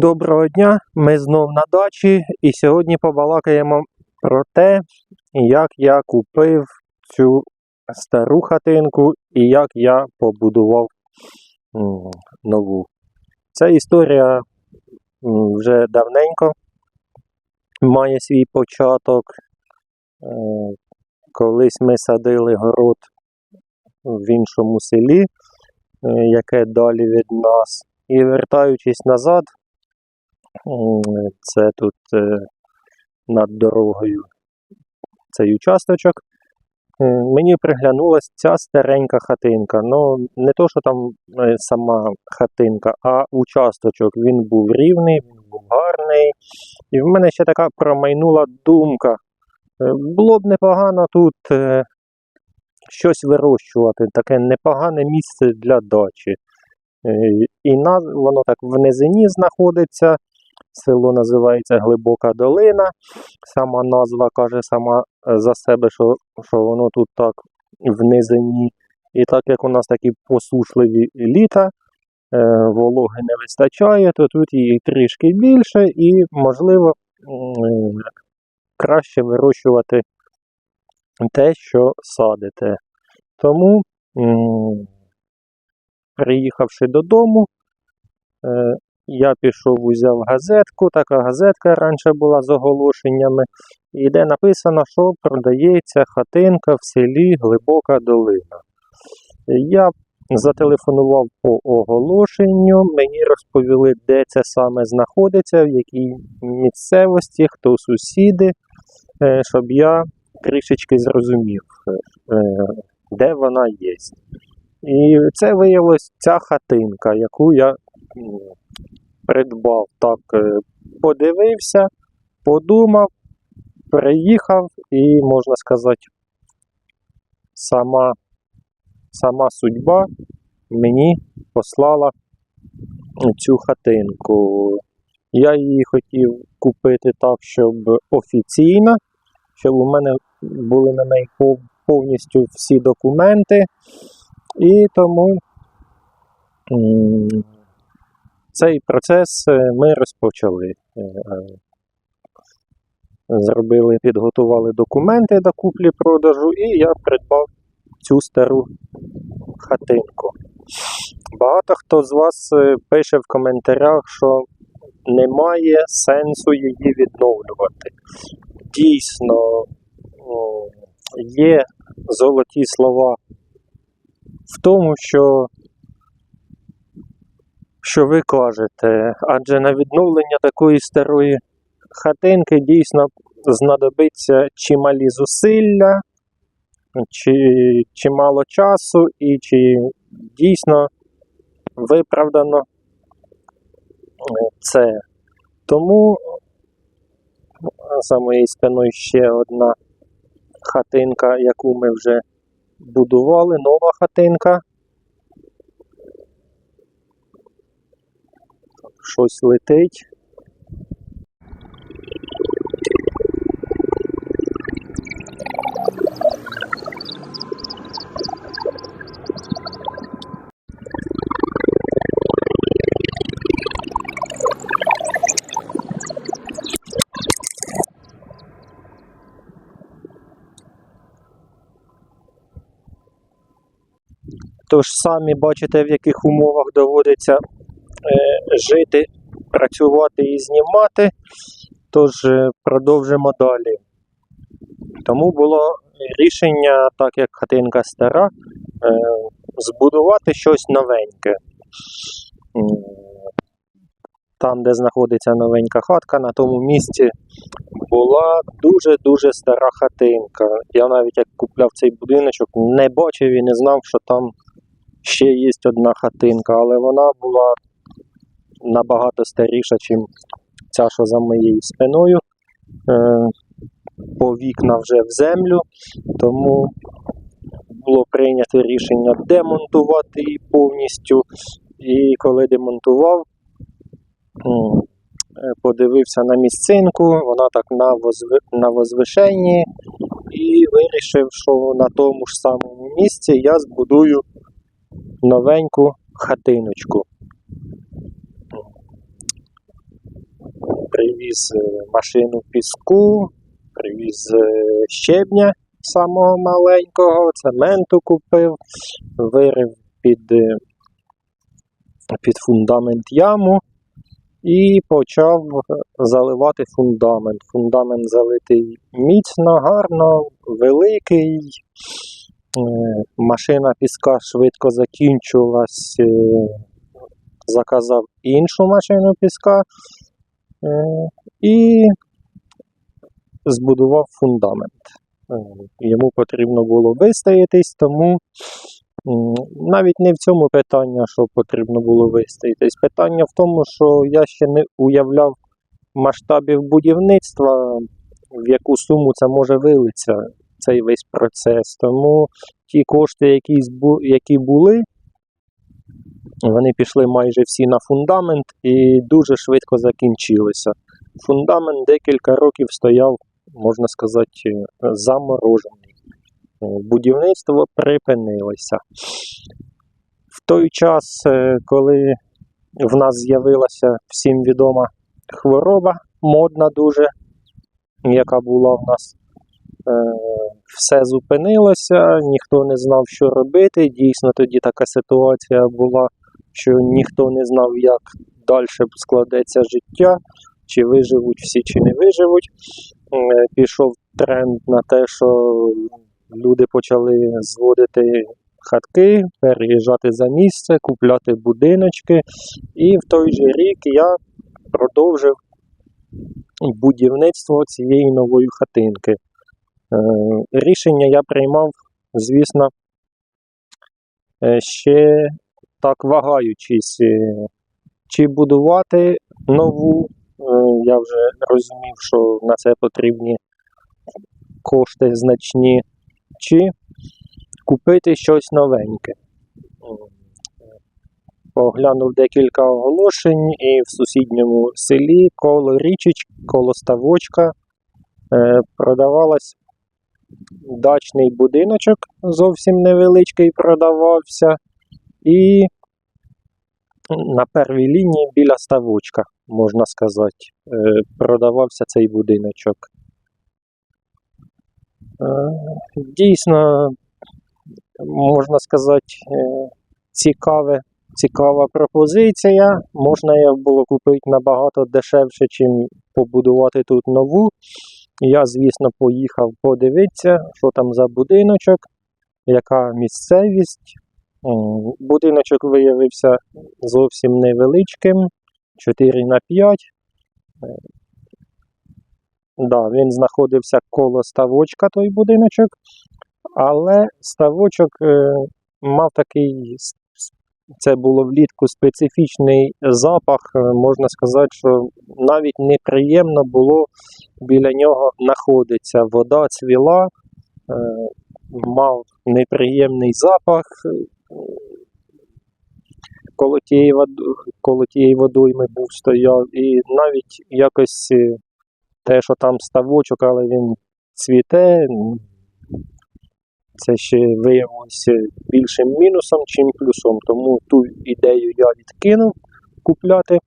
Доброго дня, ми знов на дачі і сьогодні побалакаємо про те, як я купив цю стару хатинку і як я побудував нову. Ця історія вже давненько має свій початок. Е, Колись ми садили город в іншому селі, е, яке далі від нас. І вертаючись назад, Це тут е, над дорогою цей участочок. Е, Мені приглянулась ця старенька хатинка. Ну, не то, що там е, сама хатинка, а участочок. Він був рівний, він був гарний. І в мене ще така промайнула думка. Було б непогано тут щось вирощувати, таке непогане місце для дачі. І воно так в низині знаходиться. Село називається Глибока Долина. Сама назва каже сама е, за себе, що, що воно тут так в низині. І так як у нас такі посушливі літа, е, вологи не вистачає, то тут її трішки більше і, можливо, краще вирощувати те, що садите. Тому, приїхавши додому, е, я пішов, узяв газетку, така газетка раніше була з оголошеннями, і де написано, що продається хатинка в селі Глибока Долина. Я зателефонував по оголошенню, мені розповіли, де це саме знаходиться, в якій місцевості, хто сусіди, е, щоб я трішечки зрозумів, е, де вона є. І це виявилось ця хатинка, яку я придбав. Так, е, подивився, подумав, приїхав і, можна сказати, сама, сама судьба мені послала цю хатинку. Я її хотів купити так, щоб офіційно, щоб у мене були на неї повністю всі документи. І тому цей процес е, ми розпочали. Е, е, Зробили, підготували документи до куплі-продажу, і я придбав цю стару хатинку. Багато хто з вас пише в коментарях, що немає сенсу її відновлювати. Дійсно, є золоті слова в тому, що, що ви кажете, адже на відновлення такої старої хатинки дійсно знадобиться чималі зусилля, чи чимало часу, і чи дійсно виправдано це. Тому за моєю спиною ще одна хатинка, яку ми вже будували, нова хатинка. Щось летить. Тож самі бачите, в яких умовах доводиться жити, працювати і знімати. Тож е, продовжимо далі. Тому було рішення, так як хатинка стара, е, збудувати щось новеньке. Там, де знаходиться новенька хатка, на тому місці була дуже-дуже стара хатинка. Я навіть як купляв цей будиночок, не бачив і не знав, що там ще є одна хатинка, але вона була набагато старіша, ніж ця, що за моєю спиною. Е, По вікна вже в землю, тому було прийнято рішення демонтувати її повністю. І коли демонтував, е, подивився на місцинку, вона так на, возви, на возвишенні, і вирішив, що на тому ж самому місці я збудую новеньку хатиночку. Привіз е, машину піску, привіз е, щебня самого маленького, цементу купив, вирив під, е, під фундамент яму і почав заливати фундамент. Фундамент залитий міцно, гарно, великий. Машина піска швидко закінчилась. Заказав іншу машину піска і збудував фундамент. Е, Йому потрібно було вистоятись, тому навіть не в цьому питання, що потрібно було вистоятись. Питання в тому, що я ще не уявляв масштабів будівництва, в яку суму це може вилитися, цей весь процес. Тому ті кошти, які, які були, вони пішли майже всі на фундамент і дуже швидко закінчилися. Фундамент декілька років стояв, можна сказати, е, заморожений. Е, Будівництво припинилося. В той час, е, коли в нас з'явилася всім відома хвороба, модна дуже, яка була в нас, все зупинилося, ніхто не знав, що робити. Дійсно, тоді така ситуація була, що ніхто не знав, як далі складеться життя, чи виживуть всі, чи не виживуть. Е, Пішов тренд на те, що люди почали зводити хатки, переїжджати за місце, купляти будиночки. І в той же рік я продовжив будівництво цієї нової хатинки. Е, Рішення я приймав, звісно, е, ще так вагаючись, е, чи будувати нову. Е, Я вже розумів, що на це потрібні кошти значні, чи купити щось новеньке. М, Поглянув декілька оголошень, і в сусідньому селі коло річечки, коло ставочка е, продавалась дачний будиночок, зовсім невеличкий продавався. І на первій лінії біля ставочка, можна сказати, е, продавався цей будиночок. Е, Дійсно, можна сказати, е, цікаве, цікава пропозиція. Можна її було купити набагато дешевше, чим побудувати тут нову. Я, звісно, поїхав подивитися, що там за будиночок, яка місцевість. М, Будиночок виявився зовсім невеличким, 4 на 5. Е, Да, він знаходився коло ставочка, той будиночок, але ставочок е, мав такий, це було влітку специфічний запах. е, Можна сказати, що навіть неприємно було біля нього знаходитися. Вода цвіла, е, мав неприємний запах. Коло тієї, воду, коло тієї водойми був стояв, і навіть якось е, те, що там ставочок, але він цвіте, це ще виявилося більшим мінусом, чим плюсом. Тому ту ідею я відкинув купляти.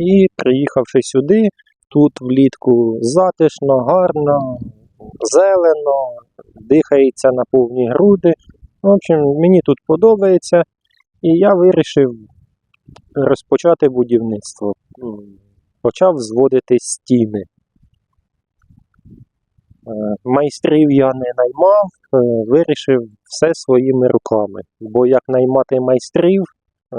І приїхавши сюди, тут влітку затишно, гарно, зелено, дихається на повні груди. В общем, мені тут подобається, і я вирішив розпочати будівництво. Почав зводити стіни. Е, Майстрів я не наймав, е, вирішив все своїми руками. Бо як наймати майстрів, е,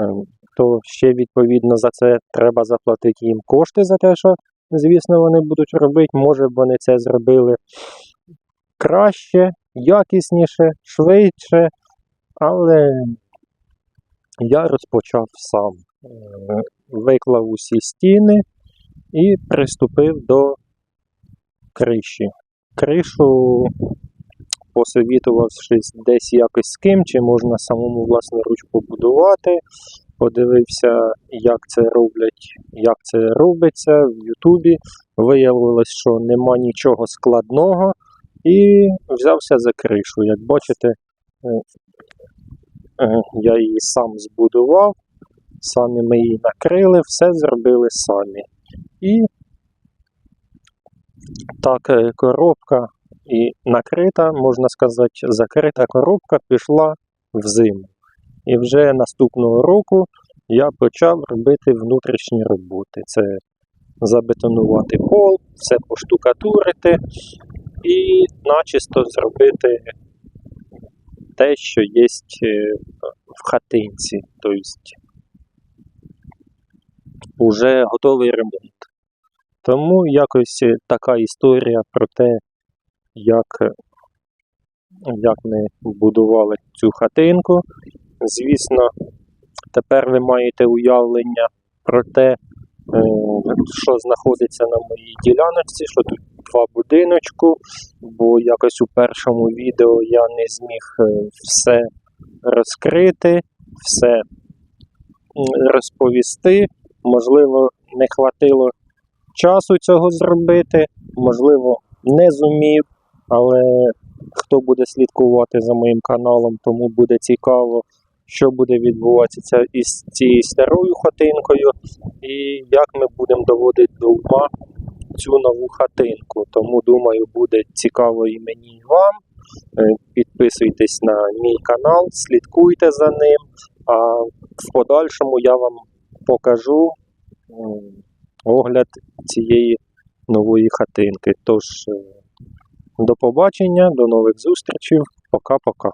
то ще відповідно за це треба заплатити їм кошти за те, що, звісно, вони будуть робити. Може б вони це зробили краще, якісніше, швидше, але я розпочав сам. Е, Виклав усі стіни і приступив до криші. Кришу посовітувавшись десь якось з ким, чи можна самому власноруч побудувати. Подивився, як це роблять, як це робиться в Ютубі. Виявилось, що нема нічого складного, і взявся за кришу. Як бачите, е, е, я її сам збудував, самі ми її накрили, все зробили самі. І Так, е, коробка і накрита, можна сказати, закрита коробка пішла в зиму. І вже наступного року я почав робити внутрішні роботи. Це забетонувати пол, все поштукатурити і начисто зробити те, що є в хатинці. Тобто вже готовий ремонт. Тому якось е, така історія про те, як, е, як ми будували цю хатинку. Звісно, тепер ви маєте уявлення про те, е, що знаходиться на моїй діляночці, що тут два будиночку, бо якось у першому відео я не зміг е, все розкрити, все розповісти. Можливо, не хватило часу цього зробити, можливо, не зумів, але хто буде слідкувати за моїм каналом, тому буде цікаво, що буде відбуватися із цією старою хатинкою і як ми будемо доводити до ума цю нову хатинку. Тому думаю, буде цікаво і мені, і вам. Е, Підписуйтесь на мій канал, слідкуйте за ним. А в подальшому я вам покажу огляд цієї нової хатинки. Тож, е, до побачення, до нових зустрічей. Пока-пока.